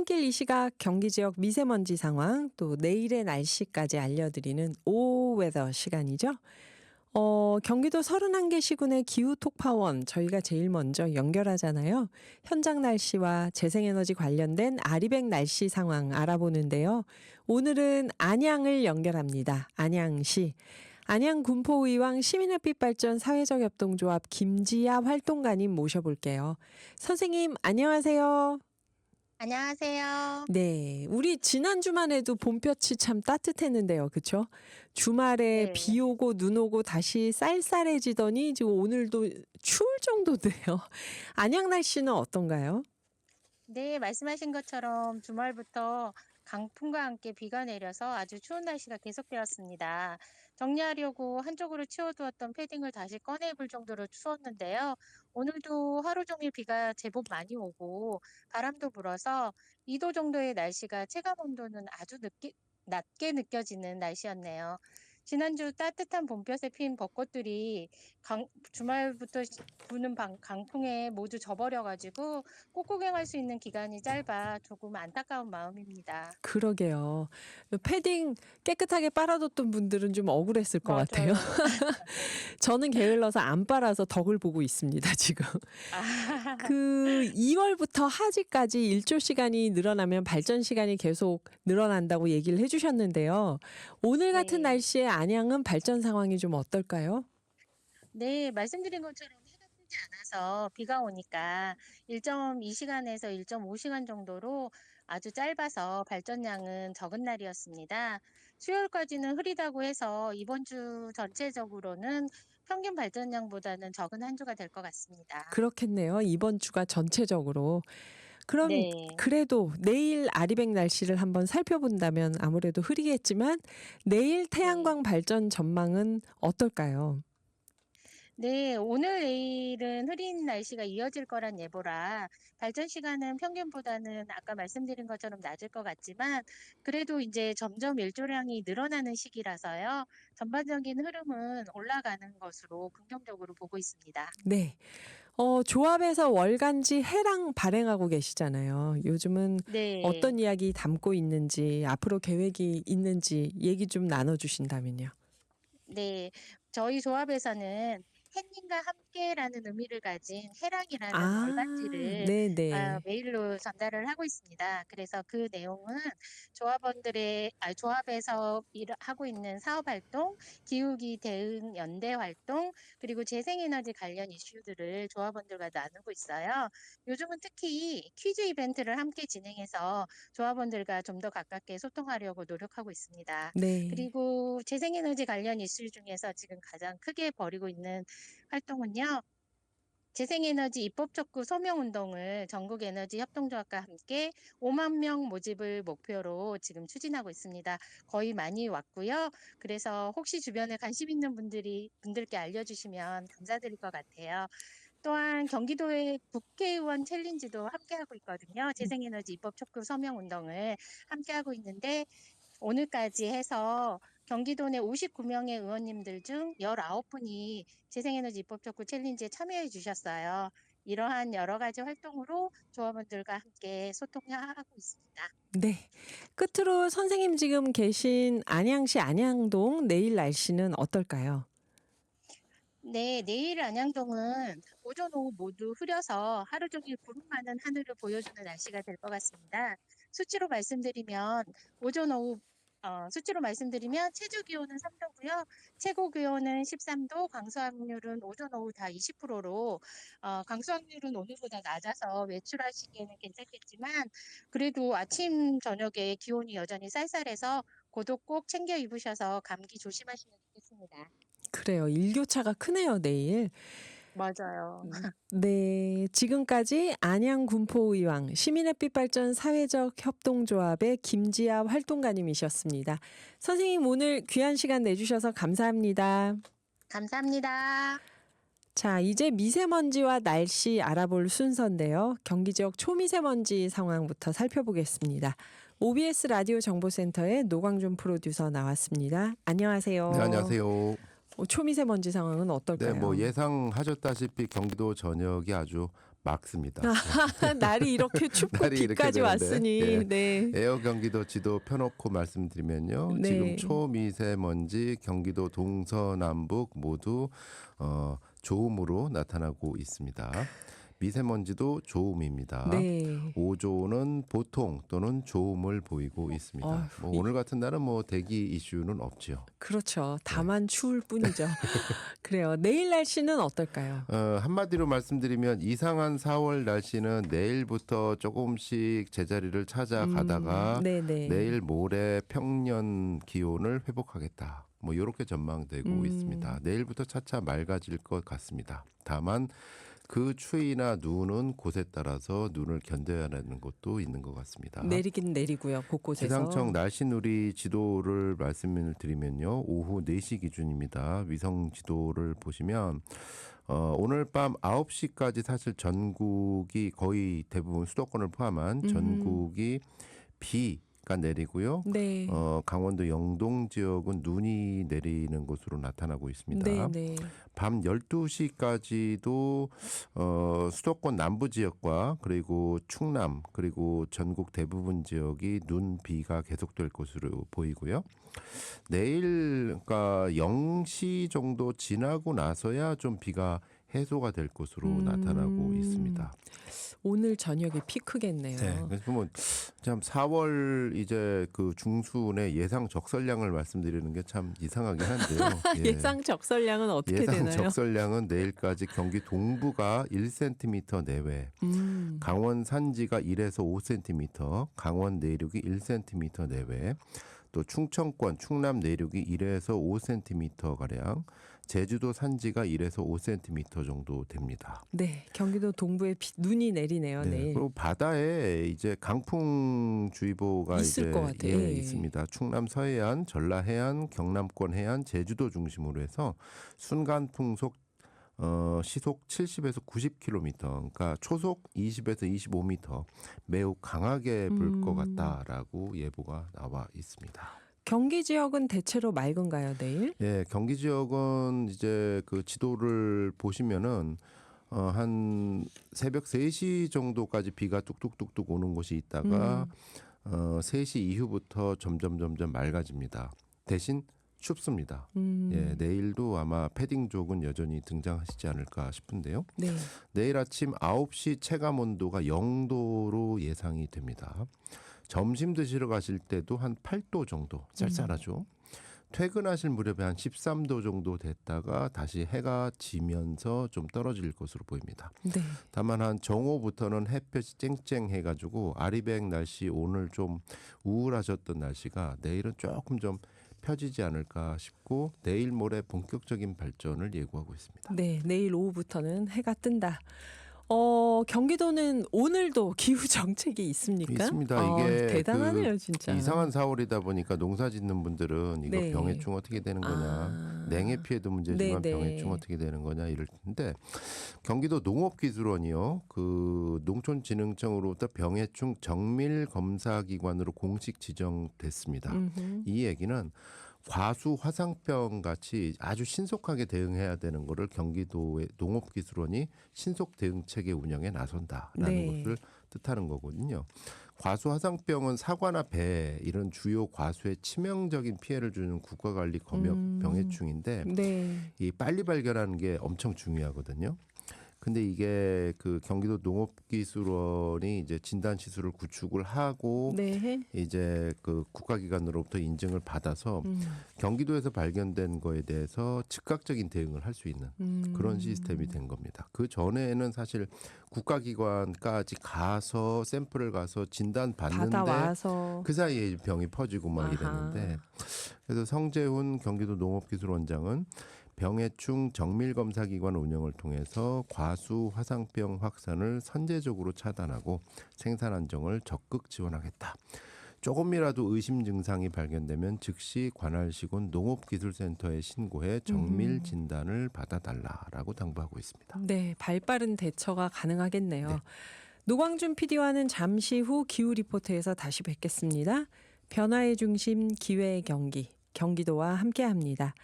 퇴근길 이 시각 경기 지역 미세먼지 상황 또 내일의 날씨까지 알려드리는 오웨더 시간이죠. 어, 경기도 31개 시군의 기후 톡파원 저희가 제일 먼저 연결하잖아요. 현장 날씨와 재생에너지 관련된 아리백 날씨 상황 알아보는데요. 오늘은 안양을 연결합니다. 안양시. 안양 군포 의왕 시민햇빛 발전 사회적 협동조합 김지아 활동가님 모셔볼게요. 선생님 안녕하세요. 안녕하세요. 네, 우리 지난주만 해도 봄볕이 참 따뜻했는데요. 그쵸? 주말에 네. 비 오고 눈 오고 다시 쌀쌀해지더니 지금 오늘도 추울 정도돼요. 안양 날씨는 어떤가요? 네, 말씀하신 것처럼 주말부터 강풍과 함께 비가 내려서 아주 추운 날씨가 계속되었습니다. 정리하려고 한쪽으로 치워두었던 패딩을 다시 꺼내볼 정도로 추웠는데요. 오늘도 하루 종일 비가 제법 많이 오고 바람도 불어서 2도 정도의 날씨가 체감 온도는 아주 늦게, 낮게 느껴지는 날씨였네요. 지난주 따뜻한 봄볕에 핀 벚꽃들이 강, 주말부터 시- 부는 방- 강풍에 모두 져버려가지고 꽃구경할 수 있는 기간이 짧아 조금 안타까운 마음입니다. 그러게요. 패딩 깨끗하게 빨아뒀던 분들은 좀 억울했을 것 같아요. 저는 게을러서 안 빨아서 덕을 보고 있습니다, 지금. 아, 그 2월부터 하지까지 일조 시간이 늘어나면 발전 시간이 계속 늘어난다고 얘기를 해주셨는데요. 오늘 같은 네. 날씨에 안양은 발전 상황이 좀 어떨까요? 네, 말씀드린 것처럼 해가 뜨지 않아서 비가 오니까 1.2시간에서 1.5시간 정도로 아주 짧아서 발전량은 적은 날이었습니다. 수요일까지는 흐리다고 해서 이번 주 전체적으로는 평균 발전량보다는 적은 한 주가 될 것 같습니다. 그렇겠네요. 이번 주가 전체적으로. 그럼 네. 그래도 내일 아리백 날씨를 한번 살펴본다면 아무래도 흐리겠지만 내일 태양광 발전 전망은 어떨까요? 네, 오늘 내일은 흐린 날씨가 이어질 거란 예보라 발전 시간은 평균보다는 아까 말씀드린 것처럼 낮을 것 같지만 그래도 이제 점점 일조량이 늘어나는 시기라서요. 전반적인 흐름은 올라가는 것으로 긍정적으로 보고 있습니다. 네. 어, 조합에서 월간지 해랑 발행하고 계시잖아요. 요즘은 네. 어떤 이야기 담고 있는지 앞으로 계획이 있는지 얘기 좀 나눠 주신다면요. 네, 저희 조합에서는 햇님과 함께 라는 의미를 가진 해랑이라는 아, 월간지를 네네. 아, 메일로 전달을 하고 있습니다. 그래서 그 내용은 조합원들의 아, 조합에서 일, 하고 있는 사업 활동, 기후기 대응 연대 활동, 그리고 재생에너지 관련 이슈들을 조합원들과 나누고 있어요. 요즘은 특히 퀴즈 이벤트를 함께 진행해서 조합원들과 좀 더 가깝게 소통하려고 노력하고 있습니다. 네. 그리고 재생에너지 관련 이슈 중에서 지금 가장 크게 벌이고 있는 활동은요. 재생에너지 입법 촉구 소명 운동을 전국 에너지 협동조합과 함께 5만 명 모집을 목표로 지금 추진하고 있습니다. 거의 많이 왔고요. 그래서 혹시 주변에 관심 있는 분들이 분들께 알려주시면 감사드릴 것 같아요. 또한 경기도의 국회의원 챌린지도 함께하고 있거든요. 재생에너지 입법 촉구 서명 운동을 함께하고 있는데 오늘까지 해서 경기도 내 59명의 의원님들 중 19분이 재생에너지 입법 촉구 챌린지에 참여해 주셨어요. 이러한 여러 가지 활동으로 조합원들과 함께 소통하고 있습니다. 네. 끝으로 선생님 지금 계신 안양시 안양동 내일 날씨는 어떨까요? 네, 내일 안양동은 오전 오후 모두 흐려서 하루 종일 구름 많은 하늘을 보여주는 날씨가 될 것 같습니다. 수치로 말씀드리면 오전 오후 어, 수치로 말씀드리면 최저 기온은 3도고요. 최고 기온은 13도, 강수 확률은 오전 오후 다 20%로 어, 강수 확률은 오늘보다 낮아서 외출하시기에는 괜찮겠지만 그래도 아침 저녁에 기온이 여전히 쌀쌀해서 고독 꼭 챙겨 입으셔서 감기 조심하시면 좋겠습니다. 그래요. 일교차가 크네요, 내일. 맞아요. 네, 지금까지 안양 군포의왕 시민햇빛 발전 사회적 협동조합의 김지아 활동가님이셨습니다. 선생님 오늘 귀한 시간 내주셔서 감사합니다. 감사합니다. 자, 이제 미세먼지와 날씨 알아볼 순서인데요. 경기 지역 초미세먼지 상황부터 살펴보겠습니다. OBS 라디오 정보센터의 노광준 프로듀서 나왔습니다. 안녕하세요. 네, 안녕하세요. 어, 초미세먼지 상황은 어떨까요? 네, 뭐 예상하셨다시피 경기도 전역이 아주 막습니다. 날이 이렇게 춥고 날이 이렇게 비까지 되는데, 왔으니 예. 네. 에어 경기도 지도 펴놓고 말씀드리면요. 네. 지금 초미세먼지 경기도 동서남북 모두 어, 좋음으로 나타나고 있습니다. 미세먼지도 좋음입니다. 네. 5조는 보통 또는 좋음을 보이고 있습니다. 어휴, 뭐 이- 오늘 같은 날은 뭐 대기 이슈는 없죠. 그렇죠. 네. 다만 추울 뿐이죠. 그래요. 내일 날씨는 어떨까요? 어, 한마디로 말씀드리면 이상한 4월 날씨는 내일부터 조금씩 제자리를 찾아가다가 음, 네네. 내일 모레 평년 기온을 회복하겠다. 뭐 이렇게 전망되고 음. 있습니다. 내일부터 차차 맑아질 것 같습니다. 다만 그 추위나 눈은 곳에 따라서 눈을 견뎌야 하는 것도 있는 것 같습니다. 내리긴 내리고요. 곳곳에서. 기상청 날씨 누리 지도를 말씀을 드리면요. 오후 4시 기준입니다. 위성 지도를 보시면 어, 오늘 밤 9시까지 사실 전국이 거의 대부분 수도권을 포함한 음. 전국이 비 가 내리고요. 네. 어, 강원도 영동 지역은 눈이 내리는 것으로 나타나고 있습니다. 네, 네. 밤 12시까지도 어, 수도권 남부 지역과 그리고 충남 그리고 전국 대부분 지역이 눈 비가 계속될 것으로 보이고요. 내일 그러니까 0시 정도 지나고 나서야 좀 비가 해소가 될 것으로 음. 나타나고 있습니다. 오늘 저녁이 피크겠네요. 네. 그래서 뭐참 4월 이제 그 중순의 예상 적설량을 말씀드리는 게 참 이상하긴 한데요. 예. 예상 적설량은 어떻게 예상 되나요? 적설량은 내일까지 경기 동부가 1cm 내외, 음. 강원 산지가 1에서 5cm, 강원 내륙이 1cm 내외, 또 충청권, 충남 내륙이 1에서 5cm 가량, 제주도 산지가 1에서 5cm 정도 됩니다. 네, 경기도 동부에 비, 눈이 내리네요. 네, 내일. 그리고 바다에 이제 강풍주의보가 있을 이제 것 같아요. 예, 예. 있습니다. 충남 서해안, 전라 해안, 경남권 해안, 제주도 중심으로 해서 순간 풍속 어, 시속 70에서 90km, 그러니까 초속 20에서 25m 매우 강하게 불것 음. 같다라고 예보가 나와 있습니다. 경기 지역은 대체로 맑은가요, 내일? 예, 경기 지역은 이제 그 지도를 보시면은 어, 한 새벽 3시 정도까지 비가 뚝뚝뚝뚝 오는 곳이 있다가 음. 어, 3시 이후부터 점점 점점 맑아집니다. 대신 춥습니다. 음. 예, 내일도 아마 패딩족은 여전히 등장하시지 않을까 싶은데요. 네. 내일 아침 9시 체감 온도가 0도로 예상이 됩니다. 점심 드시러 가실 때도 한 8도 정도 쌀쌀하죠. 퇴근하실 무렵에 한 13도 정도 됐다가 다시 해가 지면서 좀 떨어질 것으로 보입니다. 네. 다만 한 정오부터는 햇볕이 쨍쨍해가지고 아리백 날씨 오늘 좀 우울하셨던 날씨가 내일은 조금 좀 펴지지 않을까 싶고 내일 모레 본격적인 발전을 예고하고 있습니다. 네, 내일 오후부터는 해가 뜬다. 어, 경기도는 오늘도 기후 정책이 있습니까? 있습니다. 어, 이게 대단하네요, 진짜. 이상한 4월이다 보니까 농사 짓는 분들은 이거 네. 병해충 어떻게 되는 거냐 아. 냉해 피해도 문제지만 네네. 병해충 어떻게 되는 거냐 이럴 텐데 경기도 농업기술원이요 그 농촌진흥청으로부터 병해충 정밀 검사 기관으로 공식 지정됐습니다. 음흠. 이 얘기는 과수 화상병 같이 아주 신속하게 대응해야 되는 거를 경기도의 농업기술원이 신속 대응 체계 운영에 나선다라는 네. 것을 뜻하는 거거든요. 과수 화상병은 사과나 배 이런 주요 과수에 치명적인 피해를 주는 국가관리 검역 음. 병해충인데 네. 이 빨리 발견하는 게 엄청 중요하거든요. 근데 이게 그 경기도 농업기술원이 이제 진단 시술을 구축을 하고 네. 이제 그 국가기관으로부터 인증을 받아서 음. 경기도에서 발견된 거에 대해서 즉각적인 대응을 할 수 있는 음. 그런 시스템이 된 겁니다. 그 전에는 사실 국가기관까지 가서 샘플을 가서 진단 받는데 그 사이에 병이 퍼지고 막 아하. 이랬는데 그래서 성재훈 경기도 농업기술원장은 병해충 정밀 검사 기관 운영을 통해서 과수 화상병 확산을 선제적으로 차단하고 생산 안정을 적극 지원하겠다. 조금이라도 의심 증상이 발견되면 즉시 관할시군 농업기술센터에 신고해 정밀 음. 진단을 받아달라라고 당부하고 있습니다. 네, 발빠른 대처가 가능하겠네요. 네. 노광준 PD와는 잠시 후 기후 리포트에서 다시 뵙겠습니다. 변화의 중심 기회의 경기 경기도와 함께합니다.